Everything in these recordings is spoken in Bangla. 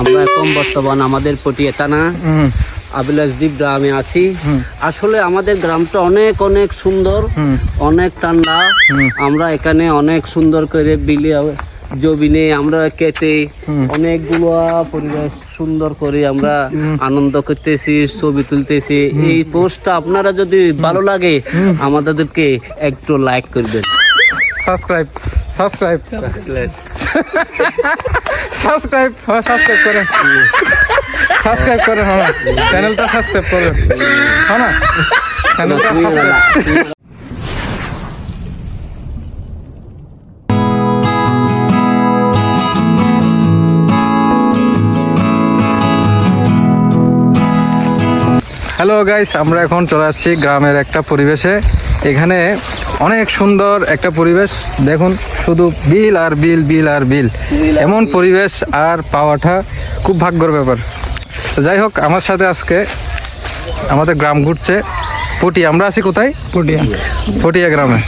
আমরা এখন বর্তমান আমাদের পটিয়া হুম। আবিলাসদ্বীপ গ্রামে আছি। আসলে আমাদের গ্রামটা অনেক অনেক সুন্দর অনেক ঠান্ডা। আমরা এখানে অনেক সুন্দর করে বিলি জবিনে আমরা কেটে অনেকগুলো পরিবেশ সুন্দর করে আমরা আনন্দ করতেছি ছবি তুলতেছি। এই পোস্টটা আপনারা যদি ভালো লাগে আমাদেরকে একটু লাইক করবেন। সাবস্ক্রাইব সাবস্ক্রাইব সাবস্ক্রাইব হ্যাঁ সাবস্ক্রাইব করেন। সাবস্ক্রাইব করেন হ্যাঁ চ্যানেলটা সাবস্ক্রাইব করেন। হ্যাঁ না? চ্যানেলটা সাবস্ক্রাইব হ্যালো গাইস আমরা এখন চলে আসছি গ্রামের একটা পরিবেশে। এখানে অনেক সুন্দর একটা পরিবেশ। দেখুন শুধু বিল আর বিল বিল আর বিল। এমন পরিবেশ আর পাওয়াটা খুব ভাগ্যর ব্যাপার। তো যাই হোক আমার সাথে আজকে আমাদের গ্রাম ঘুরছে। পটিয়া আমরা আছি কোথায়? পটিয়া। পটিয়া গ্রামে।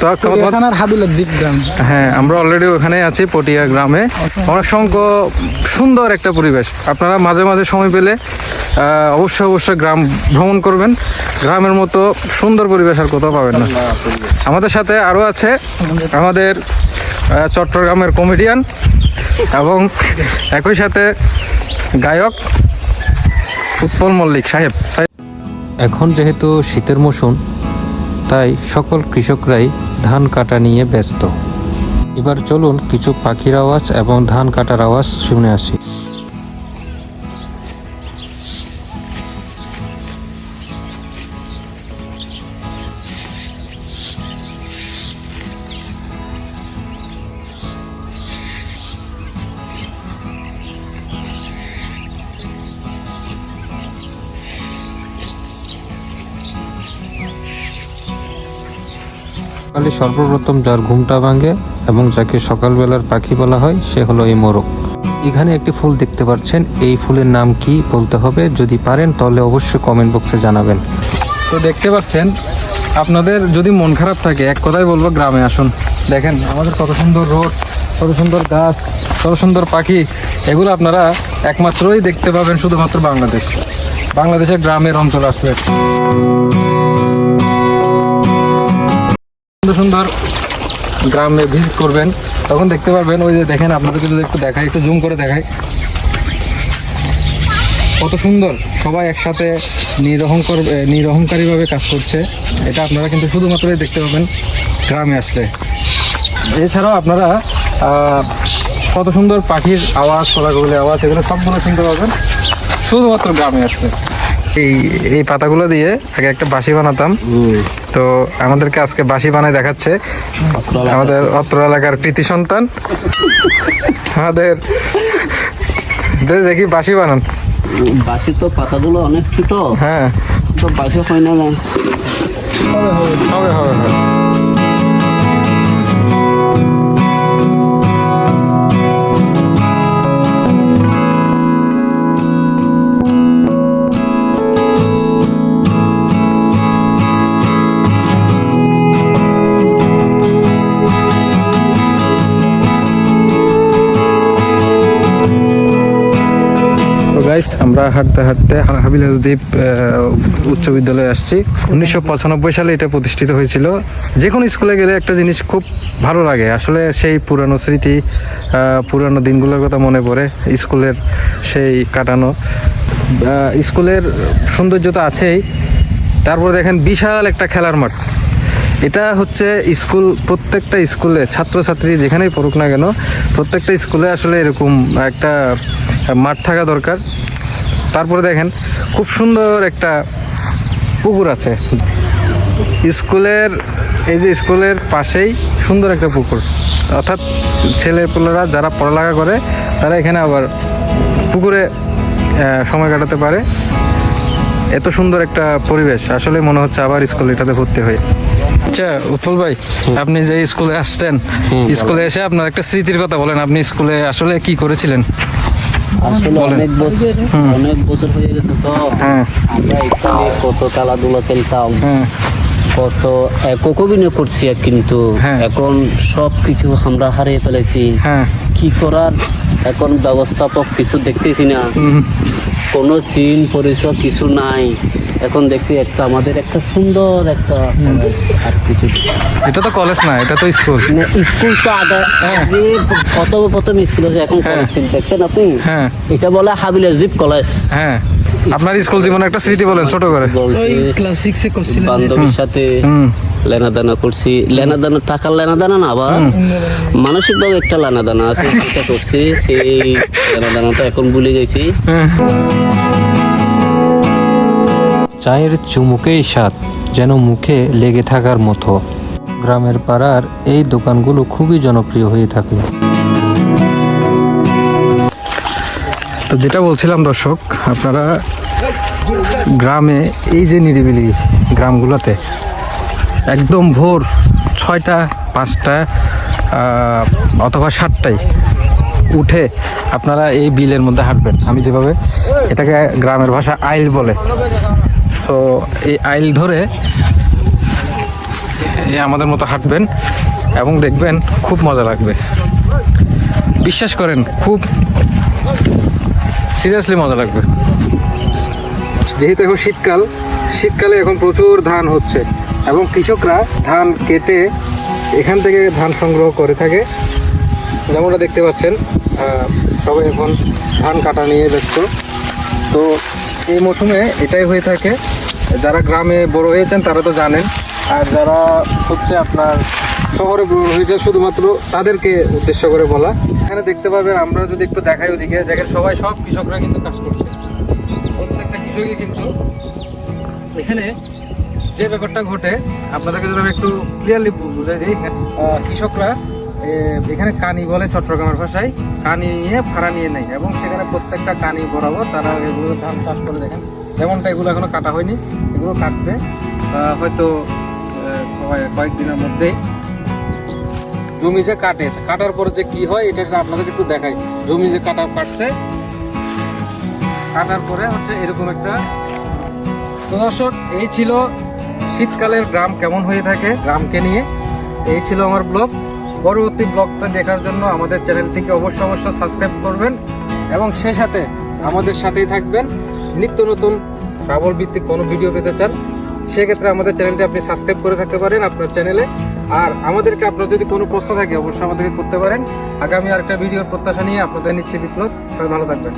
তো থানার গ্রাম। হ্যাঁ আমরা অলরেডি ওখানে আছি পটিয়া গ্রামে। অসংখ্য সুন্দর একটা পরিবেশ। আপনারা মাঝে মাঝে সময় পেলে অবশ্যই অবশ্যই গ্রাম ভ্রমণ করবেন। গ্রামের মতো সুন্দর পরিবেশ আর কোথাও পাবেন না। আমাদের সাথে আরও আছে আমাদের চট্টগ্রামের কমেডিয়ান এবং একই সাথে গায়ক উৎপল মল্লিক সাহেব সাহেব। এখন যেহেতু শীতের মৌসুম তাই সকল কৃষকরাই ধান কাটা নিয়ে ব্যস্ত। এবার চলুন কিছু পাখির আওয়াজ এবং ধান কাটার আওয়াজ শুনে আসি। সকালে সর্বপ্রথম যার ঘুমটা ভাঙে এবং যাকে সকালবেলার পাখি বলা হয়, সে হলো এই মোরগ। এখানে একটি ফুল দেখতে পাচ্ছেন। এই ফুলের নাম কি বলতে হবে? যদি পারেন, তাহলে অবশ্যই কমেন্ট বক্সে জানাবেন। তো দেখতে পাচ্ছেন, আপনাদের যদি মন খারাপ থাকে, এক কথাই বলব, গ্রামে আসুন। দেখেন, আমাদের কত সুন্দর রোড, কত সুন্দর গাছ, কত সুন্দর পাখি। এগুলো আপনারা একমাত্রই দেখতে পাবেন শুধুমাত্র বাংলাদেশ। বাংলাদেশের গ্রামের অঞ্চল আসলে। সুন্দর সুন্দর গ্রামে ভিজিট করবেন। তখন দেখতে পারবেন, ওই যে দেখেন আপনাদেরকে যদি একটু দেখাই, একটু জুম করে দেখাই। কত সুন্দর, সবাই একসাথে নিরহংকর নিরহংকারীভাবে কাজ করছে। এটা আপনারা কিন্তু শুধুমাত্রই দেখতে পাবেন গ্রামে আসলে। এছাড়াও আপনারা কত সুন্দর পাখির আওয়াজ ফলাগুলি আওয়াজ, এগুলো সবগুলো শুনতে পাবেন। শুধুমাত্র গ্রামে আসলে। এই এই পাতাগুলো দিয়ে আগে একটা বাসি বানাতাম। তো আমাদেরকে আজকে বাসি বানায় দেখাচ্ছে। আমাদের অত্র এলাকার কৃতি সন্তান। আমাদের দেখি বাসি বানান। বাসি তো পাতাগুলো অনেক ছোট। হ্যাঁ। তো বাসি হয় না না? হবে হবে হবে। গাইস আমরা হাঁটতে হাঁটতে হাবিলাসদ্বীপ আহ, উচ্চ বিদ্যালয়ে আসছি। উনিশশো পঁচানব্বই সালে এটা প্রতিষ্ঠিত হয়েছিল। যে কোনো স্কুলে গেলে একটা জিনিস খুব ভালো লাগে। আসলে সেই পুরানো স্মৃতি পুরানো দিনগুলোর কথা মনে পড়ে স্কুলের সেই কাটানো। স্কুলের সৌন্দর্য তো আছেই। তারপরে দেখেন বিশাল একটা খেলার মাঠ। এটা হচ্ছে স্কুল প্রত্যেকটা স্কুলে ছাত্রছাত্রী যেখানেই পড়ুক না কেন প্রত্যেকটা স্কুলে আসলে এরকম একটা মাঠ থাকা দরকার। তারপরে দেখেন খুব সুন্দর একটা পুকুর আছে। স্কুলের এই যে স্কুলের পাশেই সুন্দর একটা পুকুর। অর্থাৎ ছেলেপুলেরা যারা পড়ালেখা করে তারা এখানে আবার পুকুরে সময় কাটাতে পারে। এত সুন্দর একটা পরিবেশ। আসলে মনে হচ্ছে আবার স্কুল এটাতে ভর্তি হয়ে আচ্ছা উৎপল ভাই আপনি যে স্কুলে আসছেন স্কুলে এসে আপনার একটা স্মৃতির কথা বলেন। আপনি স্কুলে আসলে কি করেছিলেন? আসলে অনেক বছর অনেক বছর হয়ে গেছে তো। হ্যাঁ। আমরা এখানে কত খেলাধুলা খেলতাম। হ্যাঁ। কত অভিনয় করছি কিন্তু। হ্যাঁ। এখন সব কিছু আমরা হারিয়ে ফেলেছি। হ্যাঁ। কি করার? এখন ব্যবস্থাপক কিছু দেখতেছি না। কোনো চিন পরিচয় কিছু নাই। এখন দেখছি একটা আমাদের একটা সুন্দর একটা কলেজ আর কিছু। এটা তো কলেজ না এটা তো স্কুল মানে স্কুল তো আগে আগে প্রথম প্রথম স্কুল আছে এখন হ্যাঁ। কলেজ দেখছেন আপনি? হ্যাঁ। এটা বলে হাবিল জিপ কলেজ হ্যাঁ। আপনার স্কুল জীবনে একটা স্মৃতি বলেন ছোট করে। ক্লাস বান্ধবীর সাথে লেনাদানা করছি। লেনাদানা টাকার লেনাদানা না আবার? মানসিক ভাবে একটা লেনাদানা আছে সেটা করছি। সেই লেনাদানাটা এখন ভুলে গেছি। চায়ের চুমুকেই স্বাদ যেন মুখে লেগে থাকার মতো। গ্রামের পাড়ার এই দোকানগুলো খুবই জনপ্রিয় হয়ে থাকে। তো যেটা বলছিলাম দর্শক, আপনারা গ্রামে এই যে নিরিবিলি গ্রামগুলোতে একদম ভোর ছয়টা, পাঁচটা অথবা সাতটায় উঠে আপনারা এই বিলের মধ্যে হাঁটবেন। আমি যেভাবে এটাকে গ্রামের ভাষা আইল বলে। সো এই আইল ধরে আমাদের মতো হাঁটবেন এবং দেখবেন খুব মজা লাগবে। বিশ্বাস করেন, খুব সিরিয়াসলি মজা লাগবে। যেহেতু এখন শীতকাল, শীতকালে এখন প্রচুর ধান হচ্ছে এবং কৃষকরা ধান কেটে এখান থেকে ধান সংগ্রহ করে থাকে। যেমনটা দেখতে পাচ্ছেন সবাই এখন ধান কাটা নিয়ে ব্যস্ত। তো এই মৌসুমে এটাই হয়ে থাকে। যারা গ্রামে বড় হয়েছেন তারা তো জানেন। আর যারা হচ্ছে আপনার শহরে বড় হয়েছে শুধুমাত্র তাদেরকে উদ্দেশ্য করে বলা। এখানে দেখতে পাবেন, আমরা যদি একটু দেখাই ওদিকে, দেখেন সবাই, সব কৃষকরা কিন্তু কাজ করছে। প্রত্যেকটা কৃষকই কিন্তু এখানে যে ব্যাপারটা ঘটে, আপনাদেরকে যদি আমি একটু ক্লিয়ারলি বুঝাই দিই কৃষকরা এখানে কানি বলে চট্টগ্রামের ভাষায়। কানি নিয়ে ভাড়া নিয়ে নেয় এবং সেখানে প্রত্যেকটা কানি বরাবর তারা এগুলো ধান চাষ করে দেখেন। যেমনটা এগুলো এখনও কাটা হয়নি, এগুলো কাটবে। হয়তো কয়েকদিনের মধ্যেই। জমি যে কাটে, কাটার পরে যে কি হয়, এটা আপনাদের একটু দেখাই। জমি যে কাটা কাটছে, কাটার পরে হচ্ছে এরকম একটা তো দর্শক, এই ছিল শীতকালের গ্রাম কেমন হয়ে থাকে, গ্রামকে নিয়ে। এই ছিল আমার ব্লগ। পরবর্তী ব্লগটা দেখার জন্য আমাদের চ্যানেলটিকে অবশ্যই অবশ্যই সাবস্ক্রাইব করবেন এবং সে সাথে আমাদের সাথেই থাকবেন। নিত্য নতুন ট্রাভেল ভিত্তিক কোনো ভিডিও পেতে চান, সেক্ষেত্রে আমাদের চ্যানেলটি আপনি সাবস্ক্রাইব করে থাকতে পারেন আপনার চ্যানেলে আর আমাদেরকে আপনার যদি কোনো প্রশ্ন থাকে, অবশ্যই আমাদেরকে করতে পারেন। আগামী আরেকটা ভিডিওর প্রত্যাশা নিয়ে আপনাদের নিচ্ছে বিপ্লব। সবাই ভালো থাকবেন।